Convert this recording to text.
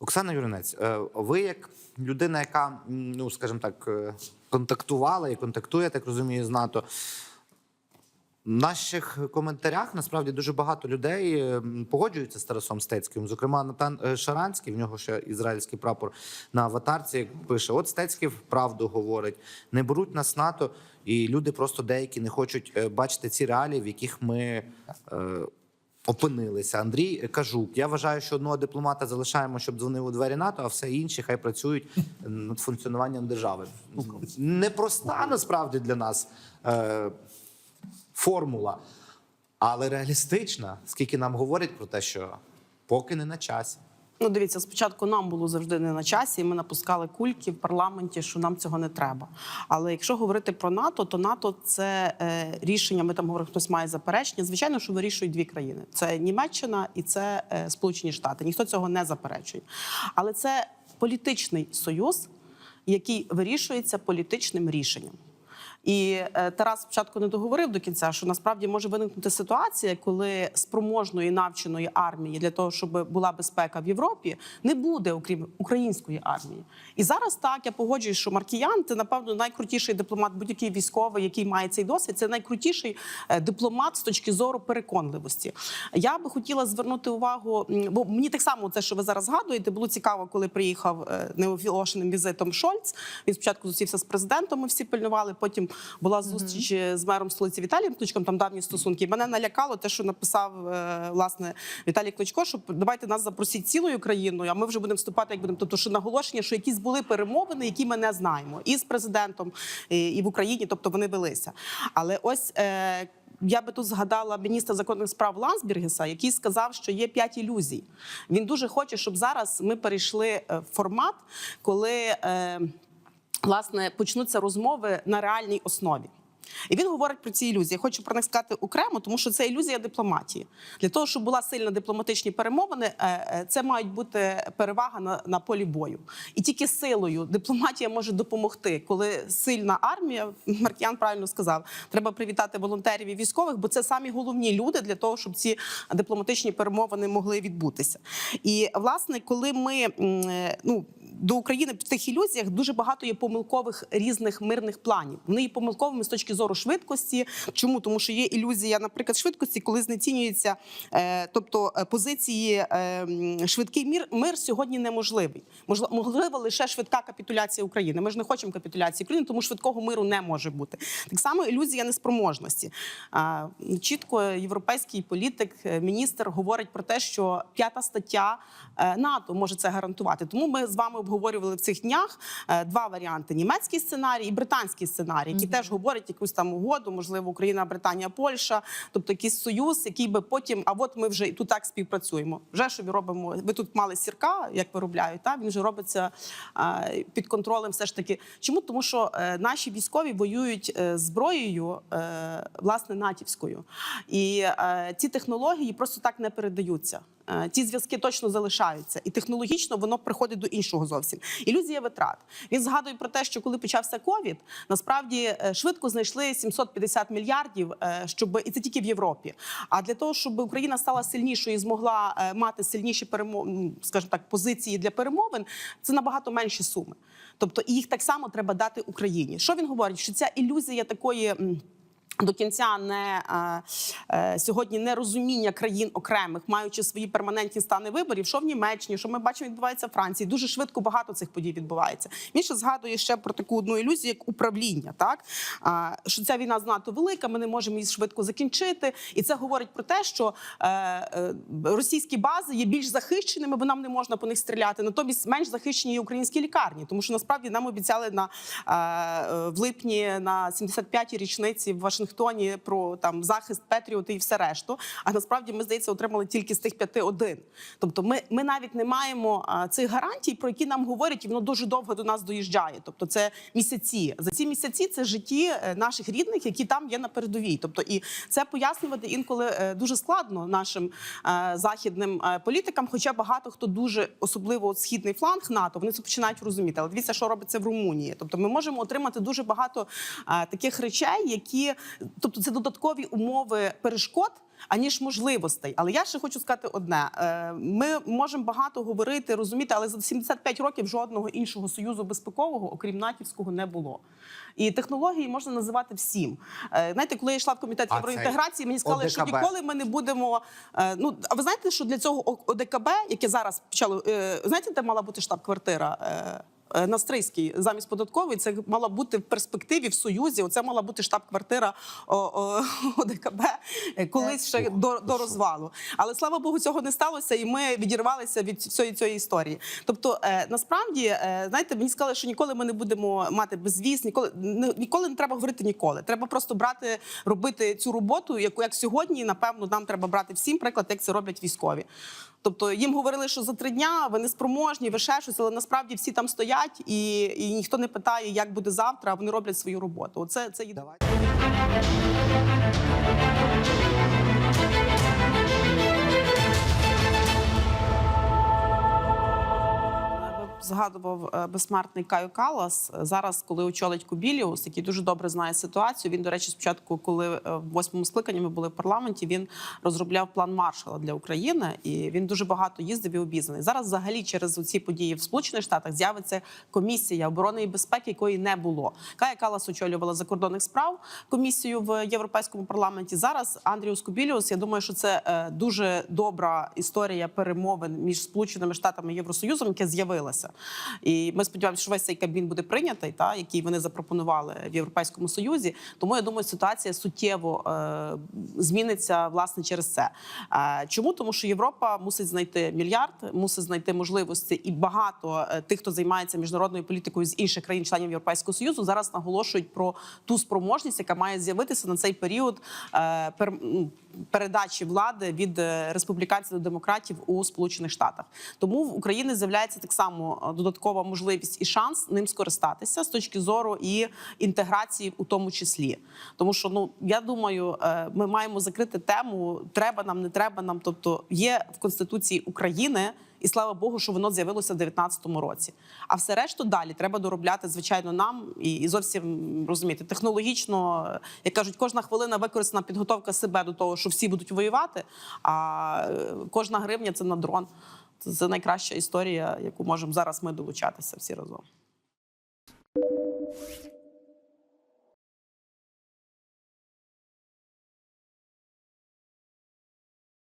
Оксана Юринець, е, ви як людина, яка, ну скажімо так, е, контактувала і контактує, так розумію, з НАТО. В наших коментарях насправді дуже багато людей е, погоджуються з Тарасом Стецьким. Зокрема, Натан Шаранський, в нього ще ізраїльський прапор на аватарці пише: От Стецький правду говорить, не беруть нас НАТО, і люди просто деякі не хочуть бачити ці реалії, в яких ми. Е, Опинилися Андрій Кажук. Я вважаю, що одного дипломата залишаємо, щоб дзвонив у двері НАТО, а все інші хай працюють над функціонуванням держави. Непроста насправді для нас е, формула, але реалістична, скільки нам говорять про те, що поки не на часі. Ну, дивіться, спочатку нам було завжди не на часі. і Ми напускали кульки в парламенті, що нам цього не треба. Але якщо говорити про НАТО, то НАТО це е, рішення. Ми там говоримо, хтось має заперечення. Звичайно, що вирішують дві країни: це Німеччина і це е, Сполучені Штати. Ніхто цього не заперечує. Але це політичний союз, який вирішується політичним рішенням. І е, Тарас спочатку не договорив до кінця, що насправді може виникнути ситуація, коли спроможної навченої армії для того, щоб була безпека в Європі, не буде окрім української армії. І зараз так я погоджуюсь, що Маркіян це напевно найкрутіший дипломат, будь-який військовий, який має цей досвід. Це найкрутіший е, дипломат з точки зору переконливості. Я би хотіла звернути увагу, бо мені так само це, що ви зараз згадуєте, було цікаво, коли приїхав е, неофілошеним візитом Шольц. Він спочатку зустрівся з президентом. Ми всі пильнували. Потім була зустріч е, з мером столиці Віталієм Кличком. Там давні стосунки. Мене налякало те, що написав е, власне Віталій Кличко, що давайте нас запросіть цілою країною, а ми вже будемо вступати, як будемо. Тобто, що наголошення, що якісь були перемовини, які ми не знаємо, і з президентом, і, в Україні, тобто вони велися. Але ось. Е, я би тут згадала міністра законних справ Лансбергеса, який сказав, що є п'ять ілюзій. Він дуже хоче, щоб зараз ми перейшли в формат, коли власне почнуться розмови на реальній основі. І він говорить про ці ілюзії. Я хочу про них сказати окремо, тому що це ілюзія дипломатії. Для того, щоб була сильна дипломатичні перемовини, е, е, це мають бути перевага на, на полі бою. І тільки силою дипломатія може допомогти, коли сильна армія, Маркіян правильно сказав, треба привітати волонтерів і військових, бо це самі головні люди для того, щоб ці дипломатичні перемовини могли відбутися. І власне, коли ми е, ну. До України в тих ілюзіях дуже багато є помилкових різних мирних планів. Вони є помилковими з точки зору швидкості. Чому? Тому що є ілюзія, наприклад, швидкості, коли знецінюються, е, тобто е, позиції е, швидкий мір, мир сьогодні неможливий. Можливо, можлива лише швидка капітуляція України. Ми ж не хочемо капітуляції України, тому швидкого миру не може бути. Так само ілюзія неспроможності. Чітко європейський політик, міністр говорить про те, що п'ята стаття НАТО може це гарантувати. Тому ми з вами обговорювали в цих днях два варіанти: німецький сценарій і британський сценарій, які теж говорять якусь там угоду, можливо, Україна, Британія, Польща, тобто якийсь союз, який би потім, а от ми вже тут так співпрацюємо. Вже що ми робимо? Ви тут мали сірка, як виробляють, та він вже робиться під контролем. Все ж таки, чому тому, що е, наші військові воюють е, зброєю е, власне натівською, і ці технології просто так не передаються. Е, Ті зв'язки точно залишаються, і технологічно воно приходить до іншого зовсім. Ілюзія витрат. Він згадує про те, що коли почався ковід, насправді е, швидко знайшли 750 мільярдів, е, щоб і це тільки в Європі. А для того, щоб Україна стала сильнішою і змогла мати сильніші перемо... скажімо так, позиції для перемовин, це набагато менші суми. Тобто, їх так само треба дати Україні. Що він говорить? Що ця ілюзія такої. До кінця не е, е, сьогодні нерозуміння країн окремих, маючи свої перманентні стани виборів, що в Німеччині, що ми бачимо, відбувається в Франції. Дуже швидко багато цих подій відбувається. Він згадує ще про таку одну ілюзію, як управління, так що ця війна знато велика, ми не можемо її швидко закінчити. І це говорить про те, що е, російські бази є більш захищеними, бо нам не можна по них стріляти. Натомість менш захищені є українські лікарні, тому що насправді нам обіцяли на в липні на 75-й річниці в Вашингтоні про там захист Петріоти і все решту. А насправді ми здається отримали тільки з тих п'яти один. Тобто, ми, ми навіть не маємо цих гарантій, про які нам говорять, і воно дуже довго до нас доїжджає. Тобто, це місяці. За ці місяці це житті е, наших рідних, які там є на передовій. Тобто, і це пояснювати інколи е, дуже складно нашим е, західним політикам. Хоча багато хто дуже особливо східний фланг НАТО, вони це починають розуміти. Але дивіться, що робиться в Румунії. Тобто, ми можемо отримати дуже багато таких речей, які тобто це додаткові умови перешкод. Аніж можливостей, але я ще хочу сказати одне: Е, ми можемо багато говорити, розуміти, але за 75 років жодного іншого союзу безпекового, окрім натівського, не було. І технології можна називати всім. Е, Знаєте, коли я йшла в комітет євроінтеграції, мені сказали, що ніколи ми не будемо. е, Ну а ви знаєте, що для цього ОДКБ, яке зараз почало, знаєте, де мала бути штаб-квартира? Е, На Стрийській замість податкової це мала бути в перспективі в Союзі. Оце мала бути штаб-квартира ОДКБ е, колись ще до, до розвалу. Але слава Богу, цього не сталося, і ми відірвалися від всієї цієї історії. Тобто, е, насправді, знаєте, мені сказали, що ніколи ми не будемо мати безвіз, ніколи ніколи не треба говорити ніколи. Треба просто брати, робити цю роботу, яку як сьогодні, напевно, нам треба брати всім приклад, як це роблять військові. Тобто їм говорили, що за три дня ви не спроможні, ви ще щось, але насправді всі там стоять, і, і ніхто не питає, як буде завтра. а Вони роблять свою роботу. Оце це єдине. Давайте. Згадував е, безсмертний Каю Калас. Зараз, коли очолить Кубіліус, який дуже добре знає ситуацію. Він, до речі, спочатку, коли е, в восьмому скликанні ми були в парламенті, він розробляв план Маршала для України, і він дуже багато їздив і обізнаний. Зараз, взагалі, через ці події в Сполучених Штатах з'явиться комісія оборони і безпеки, якої не було. Кая Калас очолювала закордонних справ комісію в європейському парламенті. Зараз Андріус Кубіліус. Я думаю, що це е, дуже добра історія перемовин між Сполученими Штатами і Євросоюзом, яке з'явилася. І ми сподіваємося, що весь цей кабін буде прийнятий, та який вони запропонували в Європейському Союзі. Тому я думаю, ситуація суттєво е, зміниться власне через це. Е, чому тому, що Європа мусить знайти мільярд, мусить знайти можливості, і багато е, тих, хто займається міжнародною політикою з інших країн-членів Європейського союзу, зараз наголошують про ту спроможність, яка має з'явитися на цей період е, пер, передачі влади від е, республіканців до демократів у Сполучених Штатах. Тому в Україні з'являється так само додаткова можливість і шанс ним скористатися з точки зору і інтеграції, у тому числі. Тому що ну я думаю, е, ми маємо закрити тему треба нам, не треба нам. Тобто є в конституції України. І слава Богу, що воно з'явилося в 19-му році. А все решту далі треба доробляти, звичайно, нам і, і зовсім розуміти технологічно, е, як кажуть, кожна хвилина використана підготовка себе до того, що всі будуть воювати. А е, кожна гривня це на дрон. Це найкраща історія, яку можемо зараз ми долучатися всі разом.